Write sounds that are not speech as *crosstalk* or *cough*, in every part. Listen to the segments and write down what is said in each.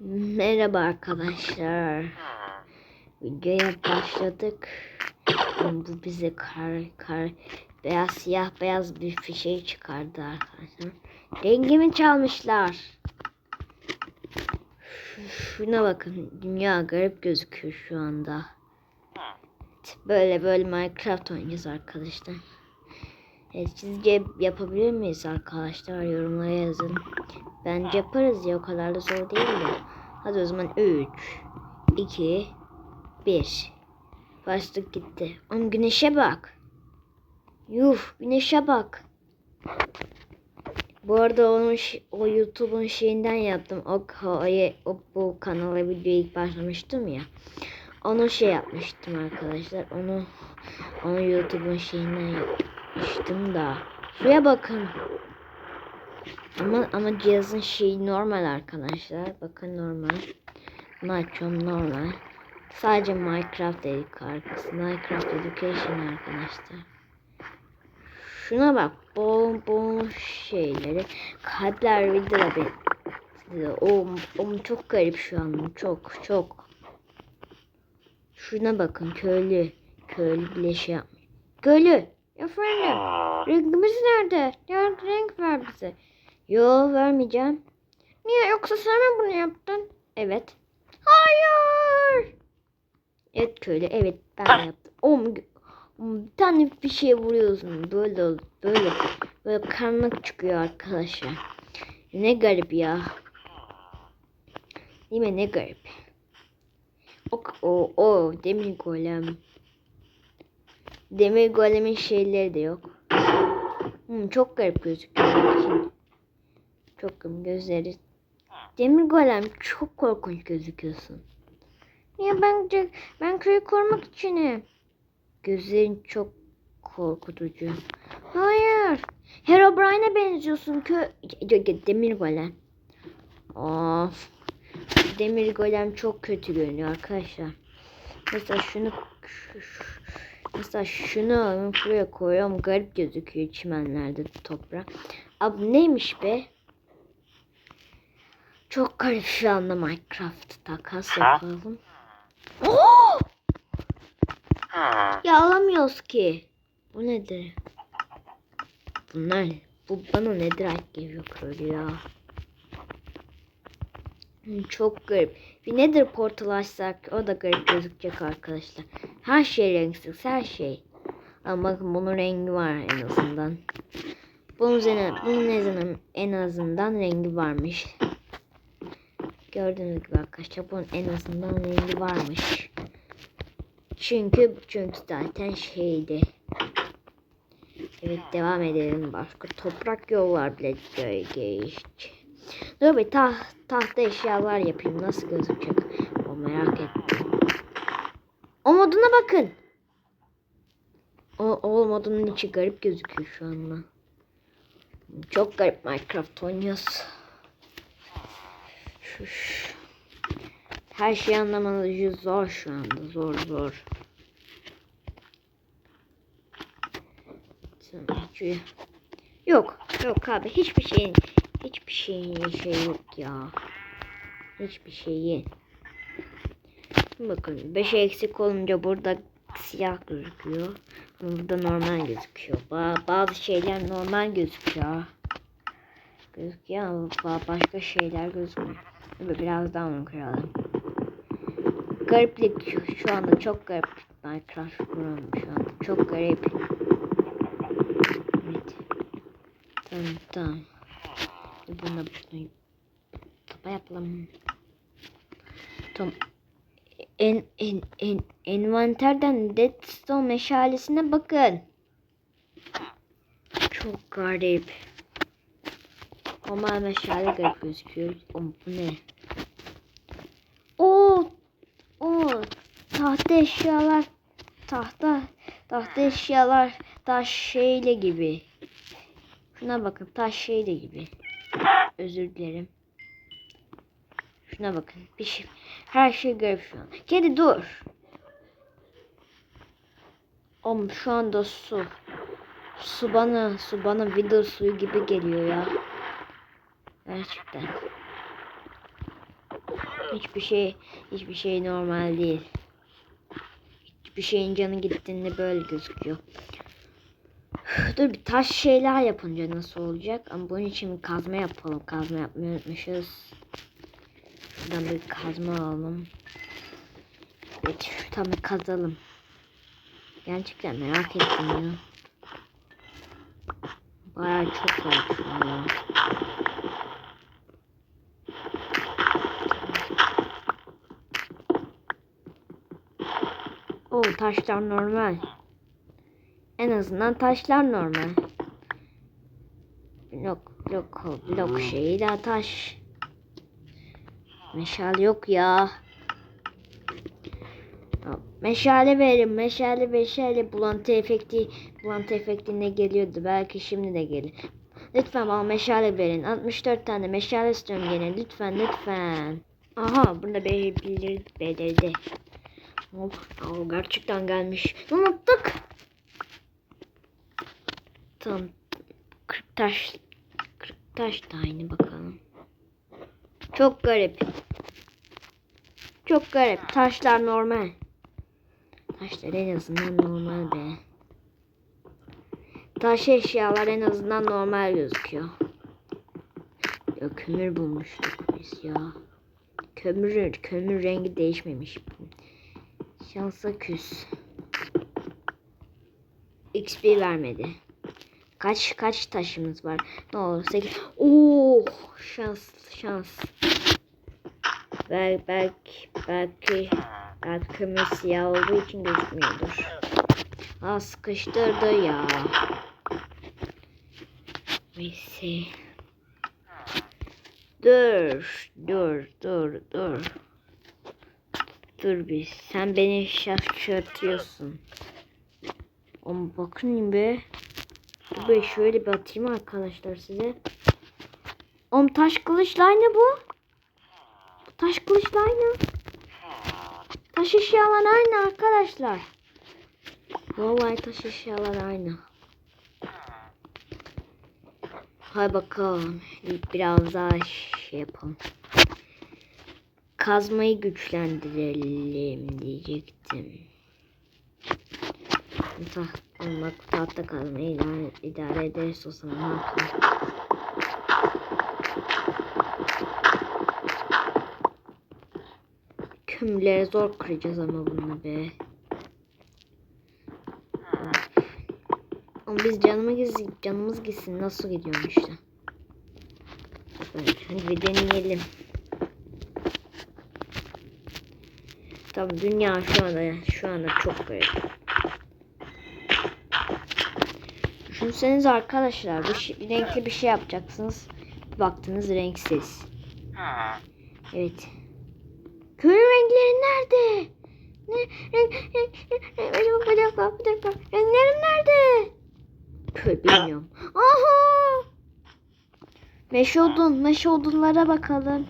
Merhaba arkadaşlar. Videoya başladık. Bu bize kar kar beyaz siyah beyaz bir fişe çıkardı arkadaşlar. Rengimi çalmışlar. Şu- Şuna bakın. Dünya garip gözüküyor şu anda. Böyle böyle Minecraft oynayacağız arkadaşlar. Evet, sizce yapabilir miyiz arkadaşlar? Yorumlara yazın. Bence yaparız ya o kadar da zor değil de. Hadi o zaman 3, 2, 1. Başlık gitti. Oğlum güneşe bak. Yuh güneşe bak. Bu arada onun o YouTube'un şeyinden yaptım. O, o, o bu kanala video ilk başlamıştım ya. Onu şey yapmıştım arkadaşlar. Onu onu YouTube'un şeyinden yapmıştım da. Şuraya bakın. Ama ama cihazın şeyi normal arkadaşlar. Bakın normal. Bunu açıyorum normal. Sadece Minecraft dedik arkası. Minecraft Education arkadaşlar. Şuna bak. Bom bom şeyleri. Kalpler videoda bir. O, o çok garip şu an. Çok çok. Şuna bakın köylü. Köylü bile şey yapmış. Köylü. Efendim. Rengimiz nerede? Renk ver bize. Yo vermeyeceğim. Niye yoksa sen mi bunu yaptın? Evet. Hayır. Evet köylü evet ben yaptım. Oğlum, oğlum, bir tane bir şey vuruyorsun. Böyle böyle böyle karanlık çıkıyor arkadaşlar. Ne garip ya. Değil mi ne garip. O o, o demir golem. Demir golemin şeyleri de yok. Hmm, çok garip gözüküyor. Garip gözleri. Demir golem çok korkunç gözüküyorsun. Niye bence ben köyü korumak içinim. Gözlerin çok korkutucu. Hayır. Herobrine'e benziyorsun kö Demir golem. Of. Demir golem çok kötü görünüyor arkadaşlar. Mesela şunu şu- şu- mesela şunu alıp şuraya koyuyorum garip gözüküyor çimenlerde toprak. Abi neymiş be? Çok garip şu anda Minecraft takas yapalım. Oo! Ya alamıyoruz ki. Bu nedir? Bunlar bu bana nedir ait geliyor böyle ya. Hmm, Çok garip. Bir nedir portal açsak o da garip gözükecek arkadaşlar. Her şey renksiz her şey. Ama bakın bunun rengi var en azından. Bunun, üzerine, bunun en azından rengi varmış. Gördüğünüz gibi arkadaşlar bunun en azından rengi varmış. Çünkü çünkü zaten şeydi. Evet devam edelim. Başka toprak yollar bile geçti. Dur bir tah tahta eşyalar yapayım. Nasıl gözükecek? O merak ettim. O moduna bakın. O, o modunun içi garip gözüküyor şu anda. Çok garip Minecraft oynuyoruz. Şu, şu. Her şeyi anlamanız zor şu anda. Zor zor. Yok. Yok abi. Hiçbir şeyin hiçbir şeyin şey yok ya. Hiçbir şeyin. Bakın 5 eksik olunca burada siyah gözüküyor. Burada normal gözüküyor. Ba- bazı şeyler normal gözüküyor. Gözüküyor ama ba- başka şeyler gözükmüyor. Biraz daha onu kıralım. Gariplik şu- anda çok garip. Minecraft kurum şu anda çok garip. Evet. Tamam tamam. Bunu kapa yapalım. Tamam. En en en envanterden Deadstone meşalesine bakın. Çok garip. Ama meşale garip gözüküyor. O bu ne? O o tahta eşyalar tahta tahta eşyalar taş şeyle gibi. Şuna bakın taş şeyle gibi. Özür dilerim. Şuna bakın. Bir şey, her şey garip şu an. Kedi dur. Oğlum şu anda su. Su bana, su bana video suyu gibi geliyor ya. Gerçekten. Hiçbir şey hiçbir şey normal değil. Hiçbir şeyin canı gittiğinde böyle gözüküyor. Dur bir taş şeyler yapınca nasıl olacak? Ama bunun için bir kazma yapalım. Kazma yapmayı unutmuşuz. Şuradan bir kazma alalım. Evet şuradan bir kazalım. Gerçekten merak ettim ya. Bayağı çok valla. O taşlar normal. En azından taşlar normal. Blok blok blok şeyi de taş. Meşale yok ya. Meşale verin. Meşale meşale bulantı efekti bulantı efektine geliyordu. Belki şimdi de gelir. Lütfen bana meşale verin. 64 tane meşale istiyorum gene. Lütfen lütfen. Aha burada belirli belirli. Oh, oh, gerçekten gelmiş. Unuttuk. Tamam. 40 taş 40 taş da aynı bakalım. Çok garip. Çok garip. Taşlar normal. Taşlar en azından normal be. Taş eşyalar en azından normal gözüküyor. Ya kömür bulmuştuk biz ya. Kömür, kömür rengi değişmemiş. Şansa küs. XP vermedi. Kaç kaç taşımız var? Ne olur 8. Oo şans şans. Belki belki belki belki siyah olduğu için gözükmüyordur. Aa sıkıştırdı ya. Neyse. Dur, dur, dur, dur. Dur bir. Sen beni şaşırtıyorsun. Ama bakın be. Dur be şöyle bir atayım arkadaşlar size. Om taş kılıçla aynı bu. Taş kılıçla aynı. Taş eşyalar aynı arkadaşlar. Vallahi taş eşyalar aynı. Hay bakalım. Biraz daha şey yapalım. Kazmayı güçlendirelim diyecektim. Taht, bak tahta kazmayı idare, idare ederiz o zaman. Kömürleri zor kıracağız ama bununla be. Ama biz canımız, canımız gitsin nasıl gidiyormuş işte. Hadi bir deneyelim. Tamam dünya şu anda şu anda çok garip. Düşünsenize arkadaşlar bir, şey, renkli bir şey yapacaksınız. Bir baktınız renksiz. Evet. Köy renkleri nerede? Ne renk renk renk renk bir dakika bir dakika renklerim nerede? Köy bilmiyorum. Aha! Meşe odun, meşe odunlara bakalım.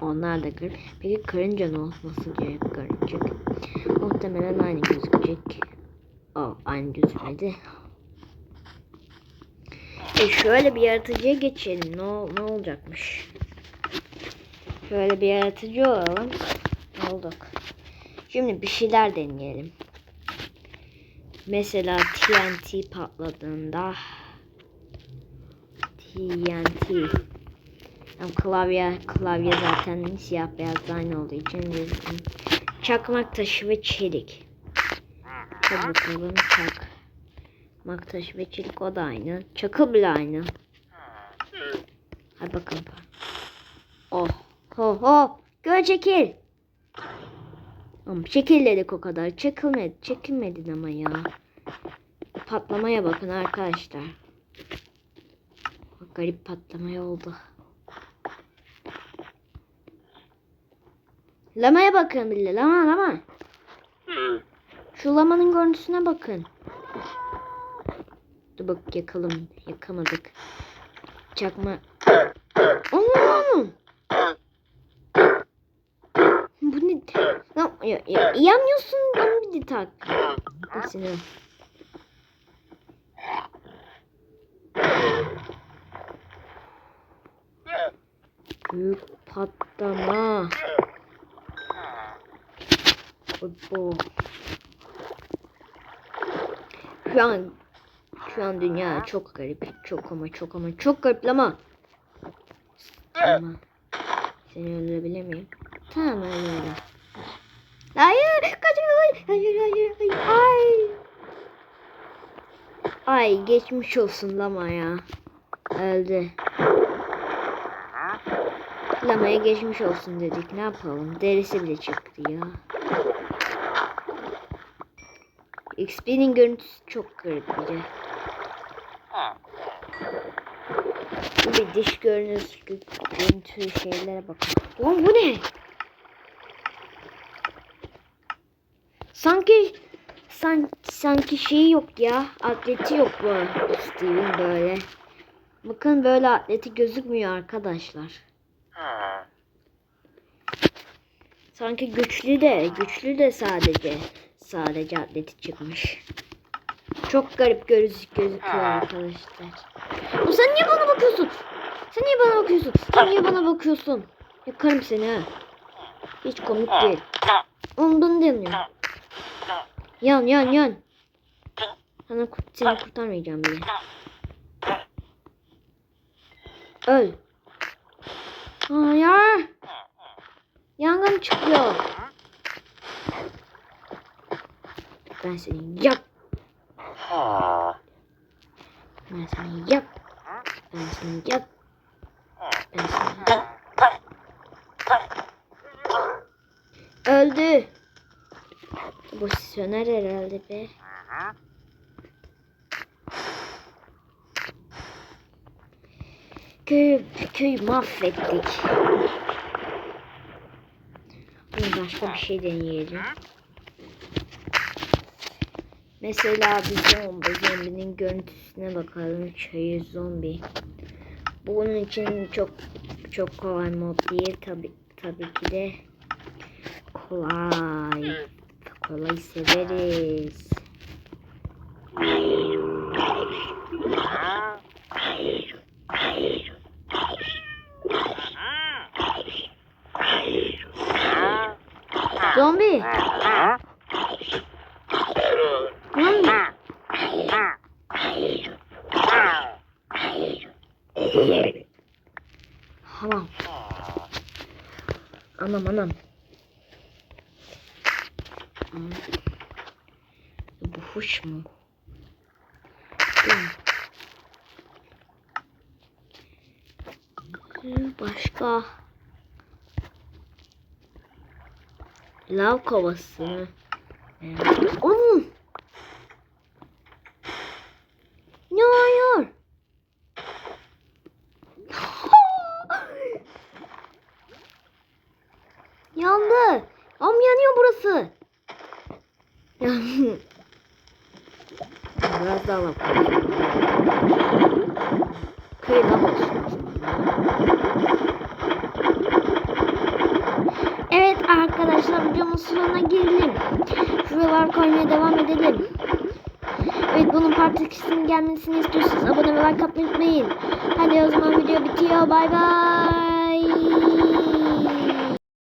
Onlar da kır. Peki karınca ne olması gerek karınca? Muhtemelen aynı gözükecek. Oh, aynı gözükmedi. E şöyle bir yaratıcıya geçelim. Ne, ne olacakmış? Şöyle bir yaratıcı olalım. Olduk. Şimdi bir şeyler deneyelim. Mesela TNT patladığında TNT Hem klavye klavye zaten siyah beyaz aynı olduğu için düzgün. Çakmak taşı ve çelik. Hadi bakalım çakmak taşı ve çelik o da aynı. Çakıl bile aynı. Hadi bakalım. Oh. Ho ho. Gö çekil. Ama çekil o kadar. Çekilmedi. Çekilmedin ama ya. Patlamaya bakın arkadaşlar. Garip patlamaya oldu. Lamaya bakın bile. Lama lama. Şu lamanın görüntüsüne bakın. Dur bak yakalım. Yakamadık. Çakma. Aman. Bu ne? Lan, ya, ya, yanmıyorsun. Bunu bir de tak. Seni. Büyük patlama. Bu. Şu an şu an dünya çok garip. Çok ama çok ama çok garip ama. Ama seni öldürebilir miyim? Tamam öldürelim. Hayır, kaçın, hayır, hayır, hayır, hayır. Ay. Ay geçmiş olsun lama ya. Öldü. Lamaya geçmiş olsun dedik. Ne yapalım? Derisi bile çıktı ya. XP'nin görüntüsü çok garip bir de. Bir diş görünüş görüntü şeylere bakın. Lan bu ne? Sanki sanki, sanki şeyi yok ya. Atleti yok bu Steve'in böyle. Bakın böyle atleti gözükmüyor arkadaşlar. Sanki güçlü de güçlü de sadece sadece atleti çıkmış. Çok garip gözük gözüküyor arkadaşlar. O sen niye bana bakıyorsun? Sen niye bana bakıyorsun? Sen niye bana bakıyorsun? Yakarım seni ha. Hiç komik değil. Ondan demiyorum. Yan yan yan. Sana seni kurtarmayacağım bile. Öl. Hayır. Yangın çıkıyor. Ben seni yak. Ben seni yak. Ben seni yak. Ben seni yak. Öldü. Bu söner herhalde be. Köyü, köyü mahvettik. Başka bir şey deneyelim. Mesela bir zombi, zombinin görüntüsüne bakalım. Çayı zombi. Bunun için çok çok kolay mod değil tabi tabii ki de kolay. Kolay severiz. Zombi. Tamam. Anam anam. Hmm. Bu hoş mu? Hmm, Başka. Lav kovası. Onun. Ne hayır? *laughs* Yandı. Am yanıyor burası. Biraz daha bak. Köy lav. o zaman. Evet arkadaşlar videonun sonuna gelelim. Şuralar koymaya devam edelim. Evet bunun part 2'sinin gelmesini istiyorsanız abone ve like atmayı unutmayın. Hadi o zaman video bitiyor. Bay bay.